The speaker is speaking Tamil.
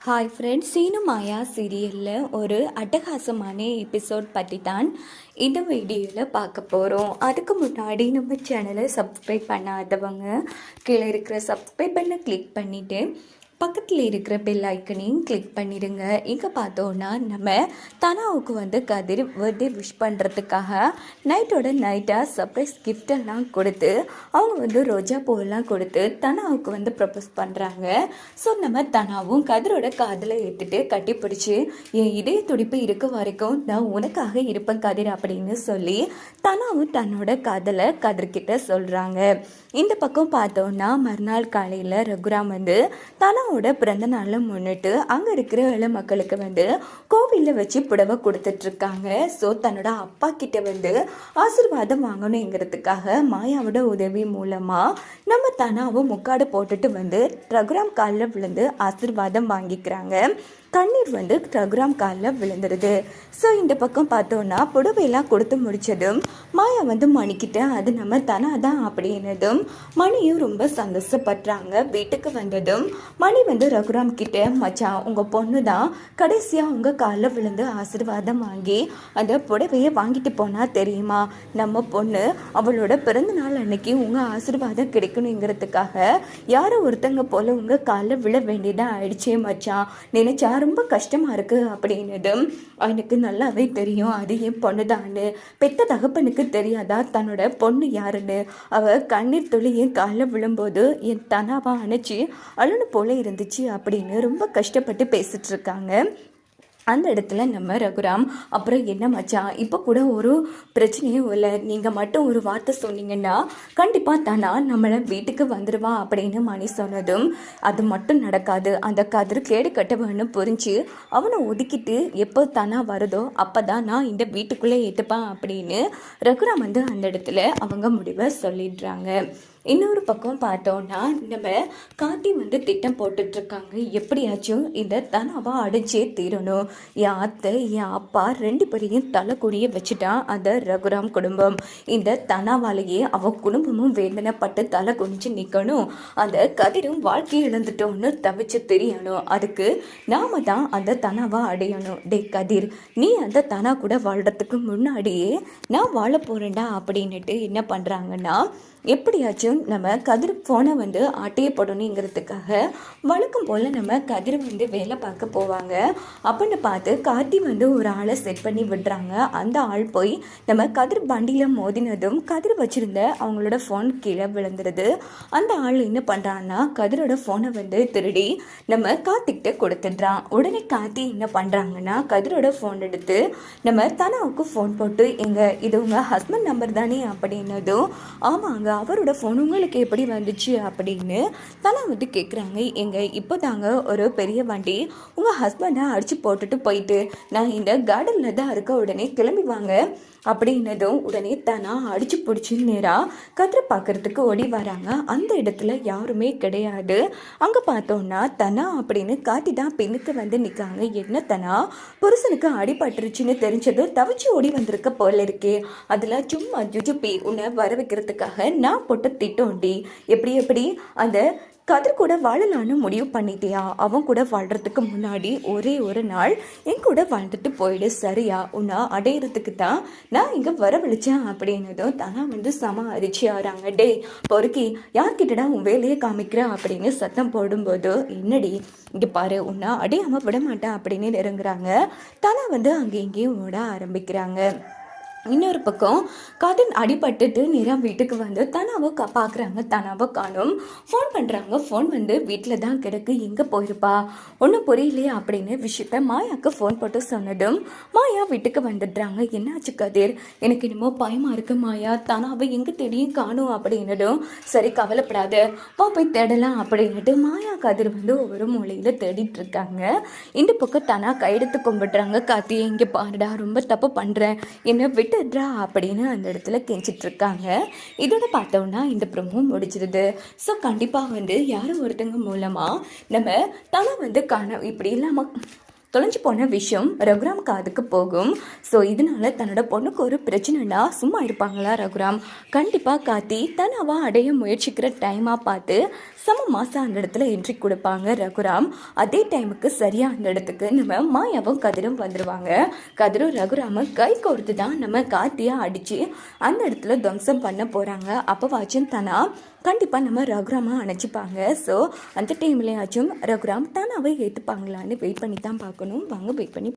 ஹாய் ஃப்ரெண்ட்ஸ் சீனு மாயா சீரியலில் ஒரு அட்டகாசமான எபிசோட் பற்றி தான் இந்த வீடியோவில் பார்க்க போகிறோம் அதுக்கு முன்னாடி நம்ம சேனலை சப்ஸ்கிரைப் பண்ணாதவங்க கீழே இருக்கிற சப்ஸ்கிரைப் பண்ண கிளிக் பண்ணிவிட்டு பக்கத்தில் இருக்கிற பெல் ஐக்கனையும் கிளிக் பண்ணிடுங்க இங்கே பார்த்தோன்னா நம்ம தனாவுக்கு வந்து கதிர் பர்த்டே விஷ் பண்ணுறதுக்காக நைட்டோட நைட்டாக சர்ப்ரைஸ் கிஃப்டெல்லாம் கொடுத்து அவங்க வந்து ரோஜா பூவெல்லாம் கொடுத்து தனாவுக்கு வந்து ப்ரப்போஸ் பண்ணுறாங்க ஸோ நம்ம தனாவும் கதிரோட காதில் ஏற்றுட்டு கட்டி பிடிச்சி என் இதய துடிப்பு இருக்க வரைக்கும் நான் உனக்காக இருப்பேன் கதிர் அப்படின்னு சொல்லி தனாவும் தன்னோட காதலை கதிர்கிட்ட சொல்கிறாங்க இந்த பக்கம் பார்த்தோன்னா மறுநாள் காலையில் ரகுராம் வந்து அம்மாவோட பிறந்த நாளை முன்னிட்டு அங்கே இருக்கிற இள மக்களுக்கு வந்து கோவிலில் வச்சு புடவை கொடுத்துட்ருக்காங்க ஸோ தன்னோட அப்பா கிட்ட வந்து ஆசீர்வாதம் வாங்கணுங்கிறதுக்காக மாயாவோட உதவி மூலமாக நம்ம தனாவும் முக்காடு போட்டுட்டு வந்து ரகுராம் காலில் விழுந்து ஆசீர்வாதம் வாங்கிக்கிறாங்க. கண்ணீர் வந்து ரகுராம் காலில் விழுந்துருது. ஸோ இந்த பக்கம் பார்த்தோன்னா புடவையெல்லாம் கொடுத்து முடிச்சதும் மாயா வந்து மணிக்கிட்ட அது நம்ம தனா தான் அப்படின்னதும் மணியும் ரொம்ப சந்தோஷப்படுறாங்க. வீட்டுக்கு வந்ததும் மணி வந்து ரகுராம் கிட்ட மச்சான் உங்கள் பொண்ணு தான் கடைசியாக உங்கள் காலில் விழுந்து ஆசீர்வாதம் வாங்கி அந்த புடவையை வாங்கிட்டு போனால் தெரியுமா? நம்ம பொண்ணு அவளோட பிறந்த நாள் அன்னைக்கு உங்கள் ஆசீர்வாதம் கிடைக்கணுங்கிறதுக்காக யாரோ ஒருத்தங்க போல் உங்கள் காலில் விழ வேண்டியதாக ஆயிடுச்சே மச்சான். நினைச்சாரு ரொம்ப கஷ்டமாக இருக்குது அப்படின்னதும் எனக்கு நல்லாவே தெரியும். அது என் பொண்ணுதான்னு பெத்த தகப்பனுக்கு தெரியாதா? தன்னோட பொண்ணு யாருன்னு. அவள் கண்ணீர் துளி என் காலில் விழும்போது என் தனாவாக அணைச்சி அழுன்னு போல இருந்துச்சு அப்படின்னு ரொம்ப கஷ்டப்பட்டு பேசிகிட்ருக்காங்க இருக்காங்க. அந்த இடத்துல நம்ம ரகுராம் அப்புறம் என்ன மச்சான்? இப்போ கூட ஒரு பிரச்சனையும் இல்லை. நீங்கள் மட்டும் ஒரு வார்த்தை சொன்னீங்கன்னா கண்டிப்பாக தானா நம்மளை வீட்டுக்கு வந்துடுவா அப்படின்னு மணி சொன்னதும் அது மட்டும் நடக்காது. அந்த கதிர் கேடு கட்டவன்னு புரிஞ்சு அவனை ஒதுக்கிட்டு எப்போ தானா வருதோ அப்போ தான் நான் இந்த வீட்டுக்குள்ளே ஏற்றுப்பான் அப்படின்னு ரகுராம் வந்து அந்த இடத்துல அவங்க முடிவை சொல்லிடுறாங்க. இன்னொரு பக்கம் பார்த்தோன்னா நம்ம கார்த்தி வந்து திட்டம் போட்டுட்ருக்காங்க. எப்படியாச்சும் இந்த தனாவா அடைஞ்சே தீரணும். என் அத்தை என் அப்பா ரெண்டு பேரையும் தலைக்குடிய வச்சுட்டான் அந்த ரகுராம் குடும்பம். இந்த தனாவாலேயே அவ குடும்பமும் வேதனைப்பட்டு தலை குனிஞ்சு நிற்கணும் அந்த கதிரும் வாழ்க்கை இழந்துட்டோன்னு தவிச்சு தெரியணும். அதுக்கு நாம தான் அந்த தனாவா அடையணும். டே கதிர் நீ அந்த தனா கூட வாழ்கிறதுக்கு முன்னாடியே நான் வாழ போகிறேன்டா அப்படின்னுட்டு என்ன பண்ணுறாங்கன்னா எப்படியாச்சும் நம்ம கதிர் ஃபோனை வந்து ஆட்டையப்படணுங்கிறதுக்காக வழக்கம் போல் நம்ம கதிர் வந்து வேலை பார்க்க போவாங்க. அப்படின்னு பார்த்து கார்த்தி வந்து ஒரு ஆளை செட் பண்ணி விடுறாங்க. அந்த ஆள் போய் நம்ம கதிர் வண்டியில் மோதினதும் கதிர் வச்சுருந்த அவங்களோட ஃபோன் கீழே விழுந்துருது. அந்த ஆள் என்ன பண்ணுறான்னா கதிரோட ஃபோனை வந்து திருடி நம்ம கார்த்திக்கிட்ட கொடுத்துட்றான். உடனே கார்த்தி என்ன பண்ணுறாங்கன்னா கதிரோட ஃபோன் எடுத்து நம்ம தனாவுக்கு ஃபோன் போட்டு எங்கள் இது உங்கள் ஹஸ்பண்ட் நம்பர் தானே? அப்படின்னதும் ஆமாங்க அவரோட ஃபோன் உங்களுக்கு எப்படி வந்துச்சு அப்படின்னு தலை வந்து கேட்குறாங்க எங்க இப்போ தாங்க ஒரு பெரிய வண்டி உங்கள் ஹஸ்பண்டை அடித்து போட்டுட்டு போயிட்டு நான் இந்த கார்டனில் தான் இருக்க உடனே கிளம்பி வாங்க அப்படின்னதும் உடனே தனா அடிச்சு பிடிச்சி நேராக கதிரை பார்க்குறதுக்கு ஓடி வராங்க. அந்த இடத்துல யாருமே கிடையாது. அங்கே பார்த்தோன்னா தனா அப்படின்னு காட்டி தான் பெண்ணுக்கு வந்து நிற்காங்க என்ன தனா? புருஷனுக்கு அடிபட்டுருச்சுன்னு தெரிஞ்சது தவிச்சு ஓடி வந்திருக்க போல இருக்கே. அதில் சும்மா ஜுஜுப்பி உன்னை வர வைக்கிறதுக்காக நான் நான் போட்ட திட்டோண்டி எப்படி எப்படி? அந்த கதிர் கூட வாழலான்னு முடிவு பண்ணிட்டியா? அவன் கூட வாழ்கிறதுக்கு முன்னாடி ஒரே ஒரு நாள் என் கூட வாழ்ந்துட்டு போயிடு சரியா? உன்னா அடையிறதுக்கு தான் நான் இங்கே வரவழைச்சேன் அப்படின்னதும் தானா வந்து சம அரிச்சு ஆறாங்க டே பொறுக்கி யார்கிட்டடா உன் வேலையை காமிக்கிற அப்படின்னு சத்தம் போடும்போது என்னடி இங்கே பாரு உன்னா அடையாமல் விட மாட்டேன் அப்படின்னு நெருங்குறாங்க. தானா வந்து அங்கே இங்கேயும் ஓட ஆரம்பிக்கிறாங்க. இன்னொரு பக்கம் கதின் அடிபட்டுட்டு நேராக வீட்டுக்கு வந்து தனாவை க பார்க்குறாங்க தனாவை காணும். ஃபோன் பண்ணுறாங்க ஃபோன் வந்து வீட்டில் தான் கிடக்கு எங்கே போயிருப்பா? ஒன்றும் புரியலையா அப்படின்னு விஷயத்த மாயாவுக்கு ஃபோன் போட்டு சொன்னதும் மாயா வீட்டுக்கு வந்துடுறாங்க. என்னாச்சு கதிர்? எனக்கு என்னமோ பயமாக இருக்கு மாயா. தனாவை எங்கே தேடியும் காணும் அப்படின்னதும் சரி கவலைப்படாத வா போய் தேடலாம் அப்படின்னுட்டு மாயா கதிர் வந்து ஒவ்வொரு மூலையில் தேடிட்டு இருக்காங்க. இந்த பக்கம் தனா கையெடுத்து கும்பிடுறாங்க காத்தி இங்கே பாருடா ரொம்ப தப்பு பண்ணுறேன் என்னை விட்டுடுறா அப்படின்னு அந்த இடத்துல கெஞ்சிட்டு இருக்காங்க இதோட பார்த்தோம்னா இந்த ப்ரொமோ முடிச்சிருது ஸோ கண்டிப்பாக வந்து யாரோ ஒருத்தங்க மூலமாக நம்ம தலை வந்து காண இப்படி இல்லாமல் தொலைஞ்சு போன விஷயம் ரகுராம் காதுக்கு போகும். ஸோ இதனால தன்னோட பொண்ணுக்கு ஒரு பிரச்சனைனா சும்மா இருப்பாங்களா ரகுராம்? கண்டிப்பாக காத்தி தனவாக அடைய முயற்சிக்கிற டைமாக பார்த்து சம மாதம் அந்த இடத்துல என்ட்ரி கொடுப்பாங்க ரகுராம். அதே டைமுக்கு சரியாக அந்த இடத்துக்கு நம்ம மாயாவும் கதிரும் வந்துடுவாங்க கதிரும் ரகுராம கை கோர்த்து தான் நம்ம காத்தியாக அடித்து அந்த இடத்துல துவம்சம் பண்ண போகிறாங்க அப்போவாச்சும் தனா கண்டிப்பாக நம்ம ரகுராமா அணைச்சிப்பாங்க. ஸோ அந்த டைம்லேயாச்சும் ரகுராம் தானாகவே ஏற்றுப்பாங்களான்னு வெயிட் பண்ணி தான் பார்க்கணும். வாங்க வெயிட் பண்ணி